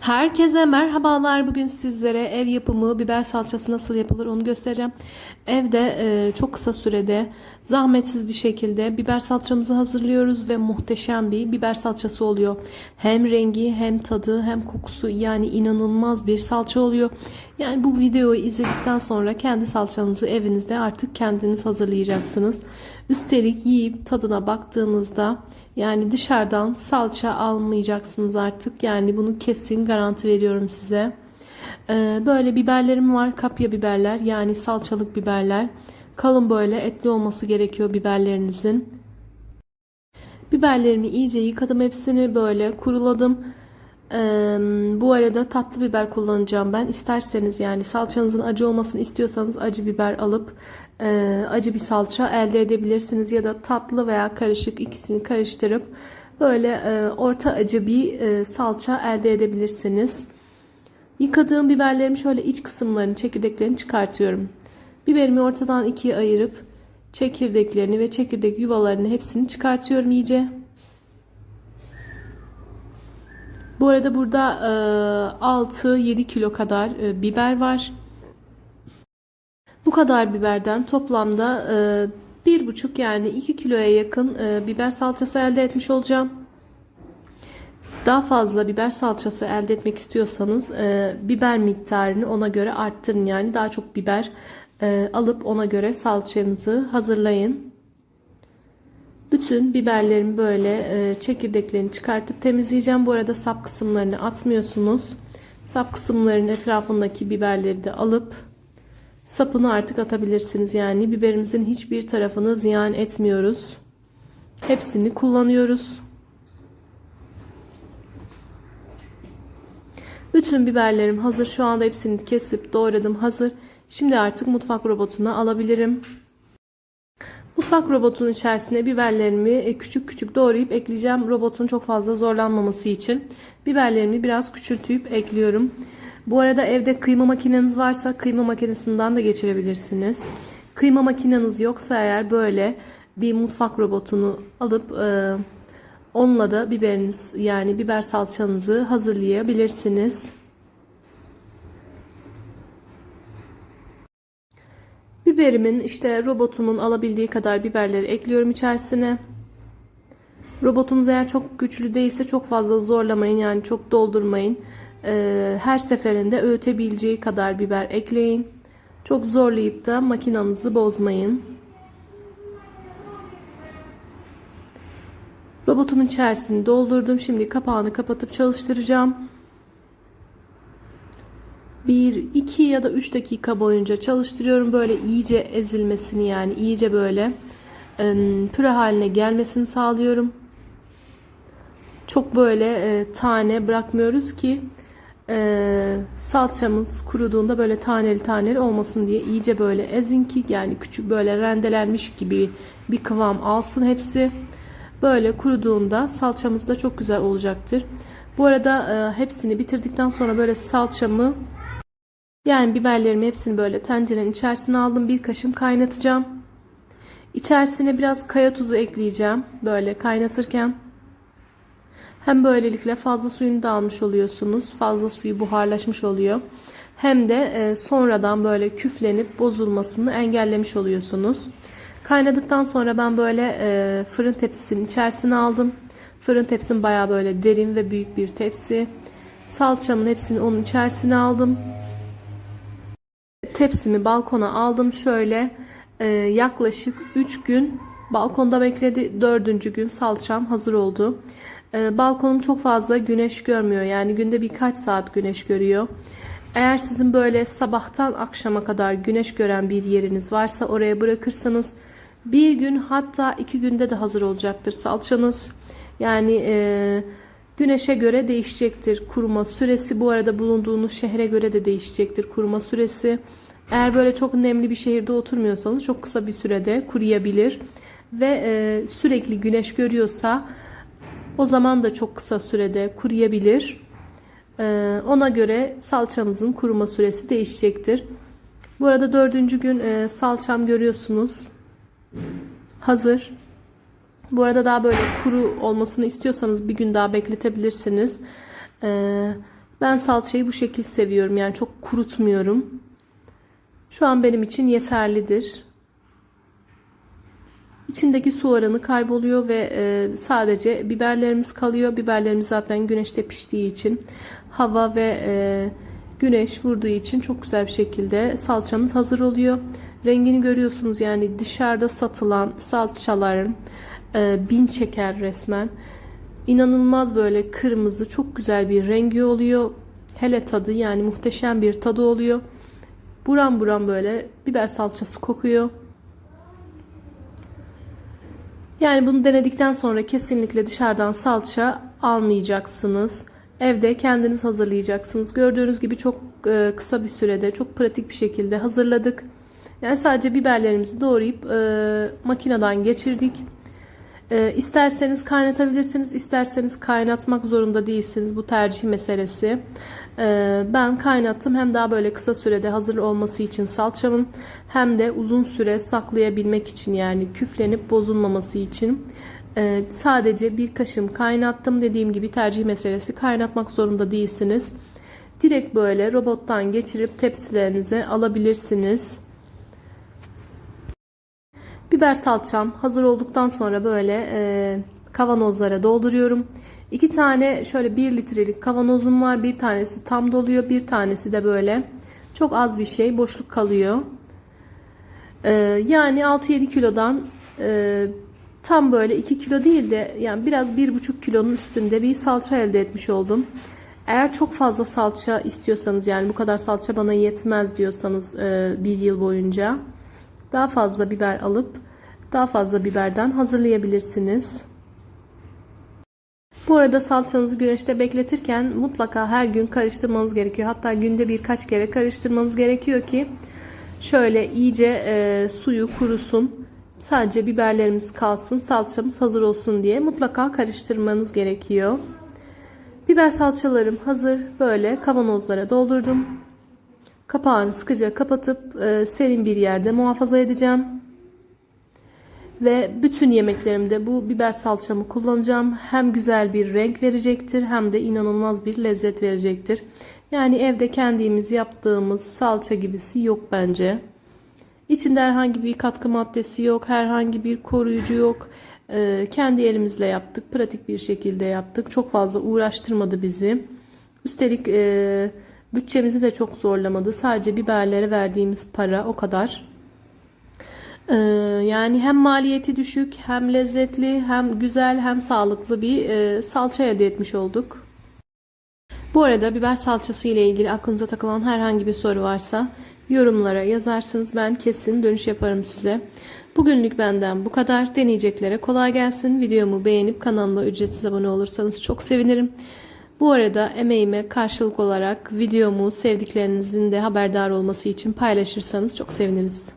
Herkese merhabalar. Bugün sizlere ev yapımı biber salçası nasıl yapılır onu göstereceğim. Evde e, çok kısa sürede zahmetsiz bir şekilde biber salçamızı hazırlıyoruz ve muhteşem bir biber salçası oluyor. Hem rengi hem tadı hem kokusu yani inanılmaz bir salça oluyor. Yani bu videoyu izledikten sonra kendi salçanızı evinizde artık kendiniz hazırlayacaksınız. Üstelik yiyip tadına baktığınızda yani dışarıdan salça almayacaksınız artık. Yani bunu kesin garanti veriyorum size. Ee, böyle biberlerim var. Kapya biberler yani salçalık biberler. Kalın böyle etli olması gerekiyor biberlerinizin. Biberlerimi iyice yıkadım hepsini böyle kuruladım. Ee, bu arada tatlı biber kullanacağım ben. İsterseniz yani salçanızın acı olmasını istiyorsanız acı biber alıp e, acı bir salça elde edebilirsiniz. Ya da tatlı veya karışık ikisini karıştırıp böyle e, orta acı bir e, salça elde edebilirsiniz. Yıkadığım biberlerimi şöyle iç kısımlarını, çekirdeklerini çıkartıyorum. Biberimi ortadan ikiye ayırıp çekirdeklerini ve çekirdek yuvalarını hepsini çıkartıyorum iyice. Bu arada burada e, 6-7 kilo kadar e, biber var. Bu kadar biberden toplamda e, 1,5 yani 2 kiloya yakın e, biber salçası elde etmiş olacağım. Daha fazla biber salçası elde etmek istiyorsanız e, biber miktarını ona göre arttırın. Yani daha çok biber e, alıp ona göre salçanızı hazırlayın. Bütün biberlerimi böyle e, çekirdeklerini çıkartıp temizleyeceğim. Bu arada sap kısımlarını atmıyorsunuz. Sap kısımlarının etrafındaki biberleri de alıp sapını artık atabilirsiniz. Yani biberimizin hiçbir tarafını ziyan etmiyoruz. Hepsini kullanıyoruz. Bütün biberlerim hazır. Şu anda hepsini kesip doğradım hazır. Şimdi artık mutfak robotuna alabilirim. Mutfak robotunun içerisine biberlerimi küçük küçük doğrayıp ekleyeceğim. Robotun çok fazla zorlanmaması için. Biberlerimi biraz küçültüp ekliyorum. Bu arada evde kıyma makineniz varsa kıyma makinesinden de geçirebilirsiniz. Kıyma makineniz yoksa eğer böyle bir mutfak robotunu alıp e, onunla da biberiniz yani biber salçanızı hazırlayabilirsiniz. Biberimin işte robotumun alabildiği kadar biberleri ekliyorum içerisine. Robotunuz eğer çok güçlü değilse çok fazla zorlamayın yani çok doldurmayın. Ee, her seferinde öğütebileceği kadar biber ekleyin. Çok zorlayıp da makinanızı bozmayın. Robotumun içerisini doldurdum. Şimdi kapağını kapatıp çalıştıracağım. 1, 2 ya da 3 dakika boyunca çalıştırıyorum. Böyle iyice ezilmesini yani iyice böyle püre haline gelmesini sağlıyorum. Çok böyle e, tane bırakmıyoruz ki e, salçamız kuruduğunda böyle taneli taneli olmasın diye iyice böyle ezin ki yani küçük böyle rendelenmiş gibi bir kıvam alsın hepsi. Böyle kuruduğunda salçamız da çok güzel olacaktır. Bu arada e, hepsini bitirdikten sonra böyle salçamı yani biberlerimi hepsini böyle tencerenin içerisine aldım. Bir kaşım kaynatacağım. İçerisine biraz kaya tuzu ekleyeceğim. Böyle kaynatırken. Hem böylelikle fazla suyunu da almış oluyorsunuz. Fazla suyu buharlaşmış oluyor. Hem de e, sonradan böyle küflenip bozulmasını engellemiş oluyorsunuz. Kaynadıktan sonra ben böyle e, fırın tepsisinin içerisine aldım. Fırın tepsim baya böyle derin ve büyük bir tepsi. Salçamın hepsini onun içerisine aldım. Tepsimi balkona aldım şöyle e, yaklaşık 3 gün balkonda bekledi. 4. gün salçam hazır oldu. E, balkonum çok fazla güneş görmüyor yani günde birkaç saat güneş görüyor. Eğer sizin böyle sabahtan akşama kadar güneş gören bir yeriniz varsa oraya bırakırsanız bir gün hatta iki günde de hazır olacaktır salçanız. Yani e, güneşe göre değişecektir kuruma süresi. Bu arada bulunduğunuz şehre göre de değişecektir kuruma süresi. Eğer böyle çok nemli bir şehirde oturmuyorsanız çok kısa bir sürede kuruyabilir. Ve e, sürekli güneş görüyorsa o zaman da çok kısa sürede kuruyabilir. E, ona göre salçamızın kuruma süresi değişecektir. Bu arada dördüncü gün e, salçam görüyorsunuz. Hazır. Bu arada daha böyle kuru olmasını istiyorsanız bir gün daha bekletebilirsiniz. Ee, Ben salçayı bu şekil seviyorum. Yani çok kurutmuyorum. Şu an benim için yeterlidir. İçindeki su oranı kayboluyor ve e, sadece biberlerimiz kalıyor. Biberlerimiz zaten güneşte piştiği için hava ve e, güneş vurduğu için çok güzel bir şekilde salçamız hazır oluyor. Rengini görüyorsunuz yani dışarıda satılan salçaların e, bin çeker resmen. İnanılmaz böyle kırmızı çok güzel bir rengi oluyor. Hele tadı yani muhteşem bir tadı oluyor. Buram buram böyle biber salçası kokuyor. Yani bunu denedikten sonra kesinlikle dışarıdan salça almayacaksınız. Evde kendiniz hazırlayacaksınız. Gördüğünüz gibi çok e, kısa bir sürede çok pratik bir şekilde hazırladık. Yani sadece biberlerimizi doğrayıp e, makineden geçirdik. E, isterseniz kaynatabilirsiniz, isterseniz kaynatmak zorunda değilsiniz. Bu tercih meselesi. E, ben kaynattım hem daha böyle kısa sürede hazır olması için salçamın hem de uzun süre saklayabilmek için yani küflenip bozulmaması için e, sadece bir kaşım kaynattım. Dediğim gibi tercih meselesi kaynatmak zorunda değilsiniz. Direkt böyle robottan geçirip tepsilerinize alabilirsiniz. Biber salçam hazır olduktan sonra böyle e, kavanozlara dolduruyorum. İki tane şöyle bir litrelik kavanozum var. Bir tanesi tam doluyor. Bir tanesi de böyle çok az bir şey boşluk kalıyor. E, yani 6-7 kilodan e, tam böyle 2 kilo değil de yani biraz 1,5 kilonun üstünde bir salça elde etmiş oldum. Eğer çok fazla salça istiyorsanız yani bu kadar salça bana yetmez diyorsanız e, bir yıl boyunca daha fazla biber alıp daha fazla biberden hazırlayabilirsiniz. Bu arada salçanızı güneşte bekletirken mutlaka her gün karıştırmanız gerekiyor. Hatta günde birkaç kere karıştırmanız gerekiyor ki şöyle iyice e, suyu kurusun. Sadece biberlerimiz kalsın, salçamız hazır olsun diye mutlaka karıştırmanız gerekiyor. Biber salçalarım hazır. Böyle kavanozlara doldurdum. Kapağını sıkıca kapatıp e, serin bir yerde muhafaza edeceğim. Ve bütün yemeklerimde bu biber salçamı kullanacağım. Hem güzel bir renk verecektir hem de inanılmaz bir lezzet verecektir. Yani evde kendimiz yaptığımız salça gibisi yok bence. İçinde herhangi bir katkı maddesi yok, herhangi bir koruyucu yok. Ee, kendi elimizle yaptık, pratik bir şekilde yaptık. Çok fazla uğraştırmadı bizi. Üstelik e, bütçemizi de çok zorlamadı. Sadece biberlere verdiğimiz para o kadar. Ee, yani hem maliyeti düşük, hem lezzetli, hem güzel, hem sağlıklı bir e, salça elde etmiş olduk. Bu arada biber salçası ile ilgili aklınıza takılan herhangi bir soru varsa yorumlara yazarsınız. Ben kesin dönüş yaparım size. Bugünlük benden bu kadar. Deneyeceklere kolay gelsin. Videomu beğenip kanalıma ücretsiz abone olursanız çok sevinirim. Bu arada emeğime karşılık olarak videomu sevdiklerinizin de haberdar olması için paylaşırsanız çok seviniriz.